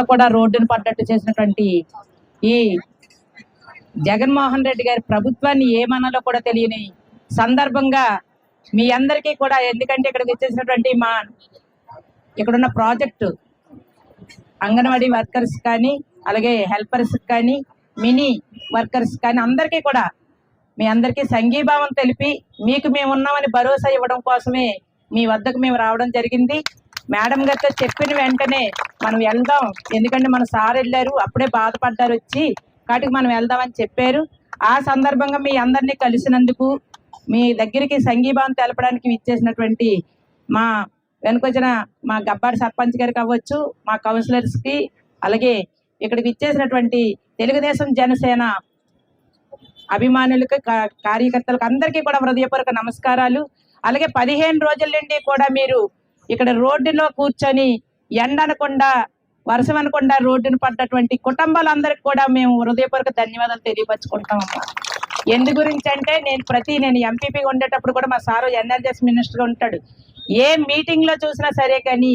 అంతా కూడా రోడ్డును పడ్డట్టు చేసినటువంటి ఈ జగన్మోహన్ రెడ్డి గారి ప్రభుత్వాన్ని ఏమనాలో కూడా తెలియని సందర్భంగా మీ అందరికీ కూడా ఎందుకంటే ఇక్కడికి వచ్చేసినటువంటి మా ఇక్కడున్న ప్రాజెక్టు అంగన్వాడీ వర్కర్స్ కానీ అలాగే హెల్పర్స్ కానీ మినీ వర్కర్స్ కానీ అందరికీ కూడా మీ అందరికీ సంఘీభావం తెలిపి మీకు మేము ఉన్నామని భరోసా ఇవ్వడం కోసమే మీ వద్దకు మేము రావడం జరిగింది. మేడం గారితో చెప్పిన వెంటనే మనం వెళ్దాం. ఎందుకంటే మన సార్ వెళ్ళారు అప్పుడే బాధపడ్డారు వచ్చి. కాటికి మనం వెళ్దామని చెప్పారు. ఆ సందర్భంగా మీ అందరినీ కలిసినందుకు మీ దగ్గరికి సంఘీభావం తెలపడానికి ఇచ్చేసినటువంటి మా వెనుకొచ్చిన మా గబ్బాడి సర్పంచ్ గారికి అవ్వచ్చు మా కౌన్సిలర్స్కి అలాగే ఇక్కడికి ఇచ్చేసినటువంటి తెలుగుదేశం జనసేన అభిమానులకు కా- కార్యకర్తలకు అందరికీ కూడా హృదయపూర్వక నమస్కారాలు. అలాగే పదిహేను రోజుల నుండి కూడా మీరు ఇక్కడ రోడ్డులో కూర్చొని ఎండ అనకుండా వర్షం అనకుండా రోడ్డును పడ్డటువంటి కుటుంబాలందరికి కూడా మేము హృదయపూర్వక ధన్యవాదాలు తెలియపరచుకుంటామమ్మా ఎందు గురించి అంటే నేను ప్రతి నేను ఎంపీపీ ఉండేటప్పుడు కూడా మా సారు ఎన్ఆర్జెస్ మినిస్టర్ ఉంటాడు. ఏ మీటింగ్లో చూసినా సరే కానీ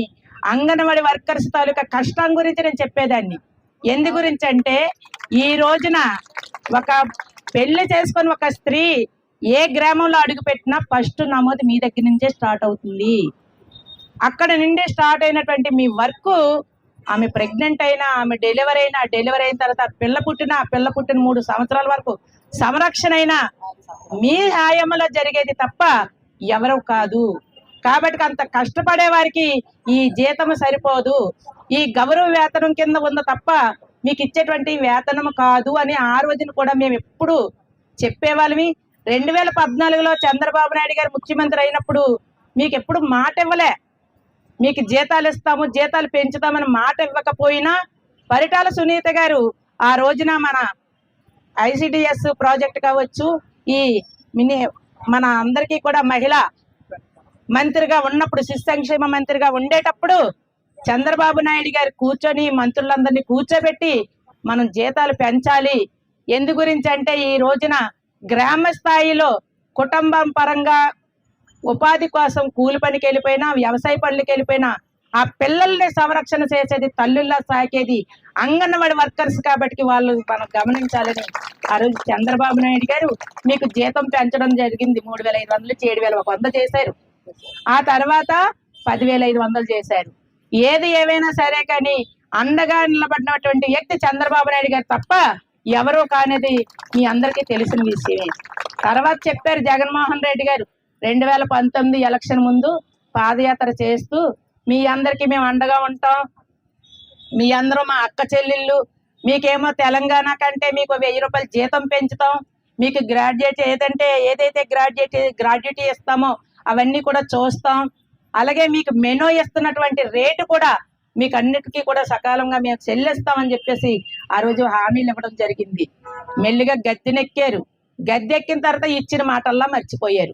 అంగన్వాడి వర్కర్స్ తాలూకా కష్టం గురించి నేను చెప్పేదాన్ని. ఎందు గురించి అంటే ఈ రోజున ఒక పెళ్ళి చేసుకొని ఒక స్త్రీ ఏ గ్రామంలో అడుగు పెట్టినా ఫస్ట్ నమోదు మీ దగ్గర నుంచే స్టార్ట్ అవుతుంది. అక్కడ నుండి స్టార్ట్ అయినటువంటి మీ వర్క్ ఆమె ప్రెగ్నెంట్ అయినా ఆమె డెలివరీ అయినా డెలివరీ అయిన తర్వాత పిల్ల పుట్టిన పిల్ల పుట్టిన మూడు సంవత్సరాల వరకు సంరక్షణ అయినా మీ హాయంలో జరిగేది తప్ప ఎవరు కాదు. కాబట్టి అంత కష్టపడే వారికి ఈ జీతం సరిపోదు. ఈ గౌరవ వేతనం కింద ఉంది తప్ప మీకు ఇచ్చేటువంటి వేతనం కాదు అని ఆ రోజున కూడా మేము ఎప్పుడు చెప్పేవాళ్ళమి. రెండు వేల పద్నాలుగులో చంద్రబాబు నాయుడు గారు ముఖ్యమంత్రి అయినప్పుడు మీకు ఎప్పుడు మాట ఇవ్వలే మీకు జీతాలు ఇస్తాము జీతాలు పెంచుతామని మాట ఇవ్వకపోయినా పరిటాల సునీత గారు ఆ రోజున మన ఐసిడిఎస్ ప్రాజెక్ట్ కావచ్చు ఈ మినీ మన అందరికీ కూడా మహిళ మంత్రిగా ఉన్నప్పుడు శిశు సంక్షేమ మంత్రిగా ఉండేటప్పుడు చంద్రబాబు నాయుడు గారు కూర్చొని మంత్రులందరినీ కూర్చోబెట్టి మనం జీతాలు పెంచాలి. ఎందు గురించి అంటే ఈ రోజున గ్రామ స్థాయిలో కుటుంబం పరంగా ఉపాధి కోసం కూలి పనికి వెళ్ళిపోయినా వ్యవసాయ పనులకి వెళ్ళిపోయినా ఆ పిల్లల్ని సంరక్షణ చేసేది తల్లుల్లా సాకేది అంగన్వాడి వర్కర్స్ కాబట్టి వాళ్ళు మనం గమనించాలని ఆ రోజు చంద్రబాబు నాయుడు గారు మీకు జీతం పెంచడం జరిగింది. మూడు వేల ఐదు వందలు ఏడు వేల ఒక వంద చేశారు. ఆ తర్వాత పదివేల ఐదు వందలు చేశారు. ఏది ఏవైనా సరే కానీ అండగా నిలబడినటువంటి వ్యక్తి చంద్రబాబు నాయుడు గారు తప్ప ఎవరో కానిది మీ అందరికీ తెలిసిన విషయమే. తర్వాత చెప్పారు జగన్మోహన్ రెడ్డి గారు రెండు వేల పంతొమ్మిది ఎలక్షన్ ముందు పాదయాత్ర చేస్తూ మీ అందరికీ మేము అండగా ఉంటాం. మీ అందరూ మా అక్క చెల్లెళ్ళు మీకేమో తెలంగాణ కంటే మీకు వెయ్యి రూపాయలు జీతం పెంచుతాం. మీకు గ్రాడ్యుయేట్ ఏదంటే ఏదైతే గ్రాడ్యుయేట్ గ్రాడ్యుయేట్ ఇస్తామో అవన్నీ కూడా చూస్తాం. అలాగే మీకు మెనూ ఇస్తున్నటువంటి రేటు కూడా మీకు అన్నిటికీ కూడా సకాలంగా మేము చెల్లిస్తామని చెప్పేసి ఆ రోజు హామీలు ఇవ్వడం జరిగింది. మెల్లిగా గద్దెనెక్కారు. గద్దె ఎక్కిన తర్వాత ఇచ్చిన మాటల్లా మర్చిపోయారు.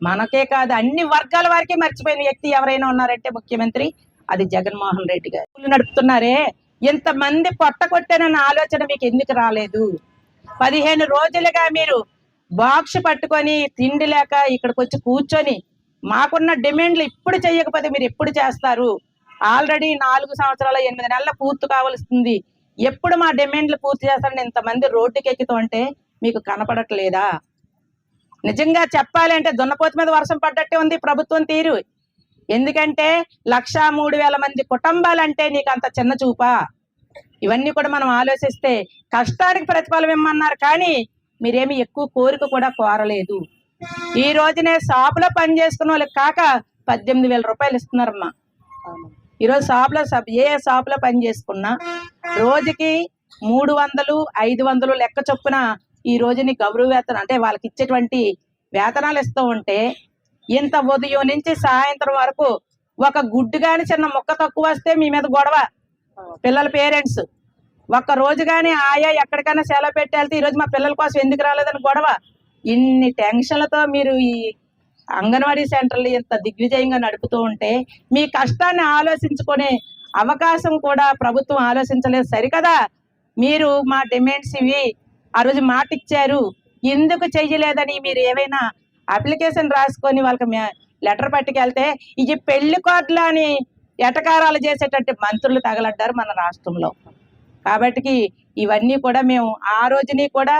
మనకే కాదు అన్ని వర్గాల వారికి మర్చిపోయిన వ్యక్తి ఎవరైనా ఉన్నారంటే ముఖ్యమంత్రి అది జగన్మోహన్ రెడ్డి గారు. స్కూల్ నడుపుతున్నారే ఇంతమంది పొట్ట కొట్టానన్న ఆలోచన మీకు ఎందుకు రాలేదు? పదిహేను రోజులుగా మీరు బాక్స్ పట్టుకొని తిండి లేక ఇక్కడికి వచ్చి కూర్చొని మాకున్న డిమాండ్లు ఇప్పుడు చేయకపోతే మీరు ఎప్పుడు చేస్తారు? ఆల్రెడీ నాలుగు సంవత్సరాల ఎనిమిది నెలల పూర్తి కావాల్సింది. ఎప్పుడు మా డిమాండ్లు పూర్తి చేస్తారని ఇంతమంది రోడ్డుకి ఎక్కుతూ అంటే మీకు కనపడట్లేదా? నిజంగా చెప్పాలంటే దున్నపోతు మీద వర్షం పడ్డట్టే ఉంది ప్రభుత్వం తీరు. ఎందుకంటే లక్ష మూడు వేల మంది కుటుంబాలంటే నీకు అంత చిన్న చూపా. ఇవన్నీ కూడా మనం ఆలోచిస్తే కష్టానికి ప్రతిఫలం ఇమ్మన్నారు కానీ మీరేమి ఎక్కువ కోరిక కూడా కోరలేదు. ఈ రోజునే షాపులో పని చేసుకున్న వాళ్ళకి కాక పద్దెనిమిది వేల రూపాయలు ఇస్తున్నారమ్మా. ఈరోజు షాప్లో సబ్ ఏ షాప్లో పని చేసుకున్నా రోజుకి మూడు వందలు ఐదు వందలు లెక్క చొప్పున ఈ రోజుని గౌరవ వేతనం అంటే వాళ్ళకి ఇచ్చేటువంటి వేతనాలు ఇస్తూ ఉంటే ఇంత ఉదయం నుంచి సాయంత్రం వరకు ఒక గుడ్డు కానీ చిన్న ముక్క తక్కువ వస్తే మీ మీద గొడవ. పిల్లల పేరెంట్స్. ఒక్క రోజు కానీ ఆయా ఎక్కడికైనా సెలవు పెట్టి వెళ్తే ఈ రోజు మా పిల్లల కోసం ఎందుకు రాలేదని గొడవ. ఇన్ని టెన్షన్లతో మీరు ఈ అంగన్వాడీ సెంటర్లు ఇంత దిగ్విజయంగా నడుపుతూ ఉంటే మీ కష్టాన్ని ఆలోచించుకునే అవకాశం కూడా ప్రభుత్వం ఆలోచించలేదు. సరికదా? మీరు మా డిమాండ్స్ ఇవి. ఆ రోజు మాట ఇచ్చారు ఎందుకు చేయలేదని మీరు ఏవైనా అప్లికేషన్ రాసుకొని వాళ్ళకి లెటర్ పట్టుకెళ్తే ఇది పెళ్ళి కార్డులు అని ఎటకారాలు చేసేటట్టు మంత్రులు తగలడ్డారు మన రాష్ట్రంలో. కాబట్టి ఇవన్నీ కూడా మేము ఆ రోజుని కూడా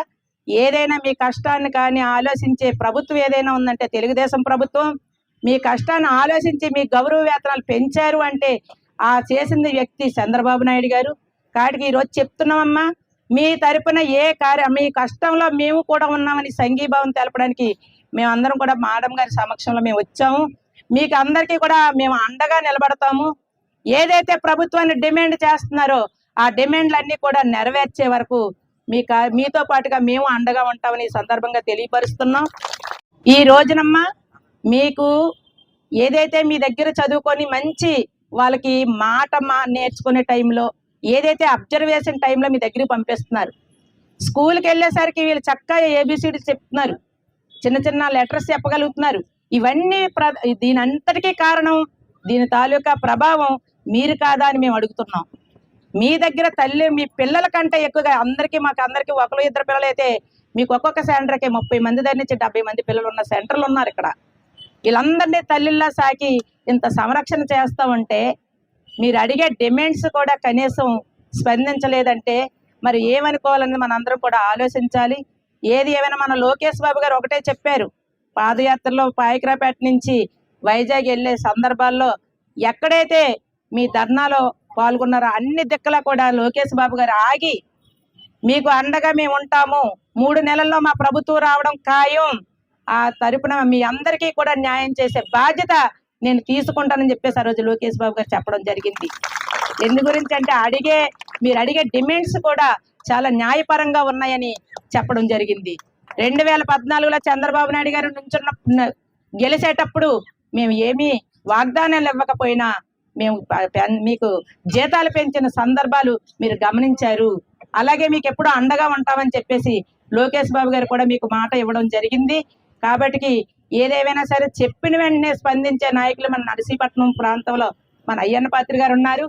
ఏదైనా మీ కష్టాన్ని కానీ ఆలోచించే ప్రభుత్వం ఏదైనా ఉందంటే తెలుగుదేశం ప్రభుత్వం మీ కష్టాన్ని ఆలోచించి మీ గౌరవ వేతనాలు పెంచారు అంటే ఆ చేసింది వ్యక్తి చంద్రబాబు నాయుడు గారు. కాటికి ఈరోజు చెప్తున్నామమ్మా మీ తరపున ఏ కార్య మీ కష్టంలో మేము కూడా ఉన్నామని సంఘీభావం తెలపడానికి మేమందరం కూడా మేడం గారి సమక్షంలో మేము వచ్చాము. మీకు అందరికీ కూడా మేము అండగా నిలబడతాము. ఏదైతే ప్రభుత్వాన్ని డిమాండ్ చేస్తున్నారో ఆ డిమాండ్లన్నీ కూడా నెరవేర్చే వరకు మీ కా- మీతో పాటుగా మేము అండగా ఉంటామని ఈ సందర్భంగా తెలియపరుస్తున్నాం. ఈ రోజునమ్మ మీకు ఏదైతే మీ దగ్గర చదువుకొని మంచి వాళ్ళకి మాట మా నేర్చుకునే టైంలో ఏదైతే అబ్జర్వేషన్ టైంలో మీ దగ్గరికి పంపిస్తున్నారు స్కూల్కి వెళ్ళేసరికి వీళ్ళు చక్కగా ఏబిసిడి చెప్తున్నారు చిన్న చిన్న లెటర్స్ చెప్పగలుగుతున్నారు. ఇవన్నీ ప్ర దీని అంతటికీ కారణం దీని తాలూకా ప్రభావం మీరు కాదా అని మేము అడుగుతున్నాం. మీ దగ్గర తల్లి మీ పిల్లల కంటే ఎక్కువగా అందరికీ మాకు అందరికీ ఒకరు ఇద్దరు పిల్లలు అయితే మీకు ఒక్కొక్క సెంటర్కి ముప్పై మంది దగ్గర నుంచి డెబ్బై మంది పిల్లలు ఉన్న సెంటర్లు ఉన్నారు ఇక్కడ. వీళ్ళందరినీ తల్లిలా సాకి ఇంత సంరక్షణ చేస్తామంటే మీరు అడిగే డిమాండ్స్ కూడా కనీసం స్పందించలేదంటే మరి ఏమనుకోవాలని మనందరం కూడా ఆలోచించాలి. ఏది ఏమైనా మన లోకేష్ బాబు గారు ఒకటే చెప్పారు. పాదయాత్రలో పాయకరాపేట నుంచి వైజాగ్ వెళ్ళే సందర్భాల్లో ఎక్కడైతే మీ ధర్నాలో పాల్గొన్నారో అన్ని దిక్కలా కూడా లోకేష్ బాబు గారు ఆగి మీకు అండగా మేము ఉంటాము. మూడు నెలల్లో మా ప్రభుత్వం రావడం ఖాయం. ఆ తరపున మీ అందరికీ కూడా న్యాయం చేసే బాధ్యత నేను తీసుకుంటానని చెప్పేసి ఆ రోజు లోకేష్ బాబు గారు చెప్పడం జరిగింది. ఎందు గురించి అంటే అడిగే మీరు అడిగే డిమాండ్స్ కూడా చాలా న్యాయపరంగా ఉన్నాయని చెప్పడం జరిగింది. రెండు వేల పద్నాలుగులో చంద్రబాబు నాయుడు గారు నుంచున్న గెలిచేటప్పుడు మేము ఏమీ వాగ్దానాలు ఇవ్వకపోయినా మేము మీకు జీతాలు పెంచిన సందర్భాలు మీరు గమనించారు. అలాగే మీకు ఎప్పుడు అండగా ఉంటామని చెప్పేసి లోకేష్ బాబు గారు కూడా మీకు మాట ఇవ్వడం జరిగింది. కాబట్టి ఏదేమైనా సరే చెప్పిన వెంటనే స్పందించే నాయకులు మన నరసీపట్నం ప్రాంతంలో మన అయ్యన్న పాత్రి గారు ఉన్నారు.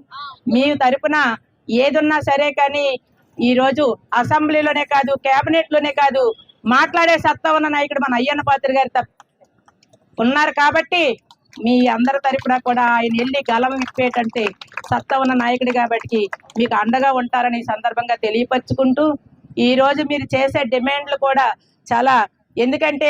మీ తరపున ఏదున్నా సరే కానీ ఈ రోజు అసెంబ్లీలోనే కాదు కేబినెట్లోనే కాదు మాట్లాడే సత్తా ఉన్న నాయకుడు మన అయ్యన్న పాత్రి గారు తప్ప ఉన్నారు కాబట్టి మీ అందరి తరపున కూడా ఆయన వెళ్ళి గలం విప్పేటంటే సత్తా ఉన్న నాయకుడు కాబట్టి మీకు అండగా ఉంటారని సందర్భంగా తెలియపరుచుకుంటూ ఈరోజు మీరు చేసే డిమాండ్లు కూడా చాలా ఎందుకంటే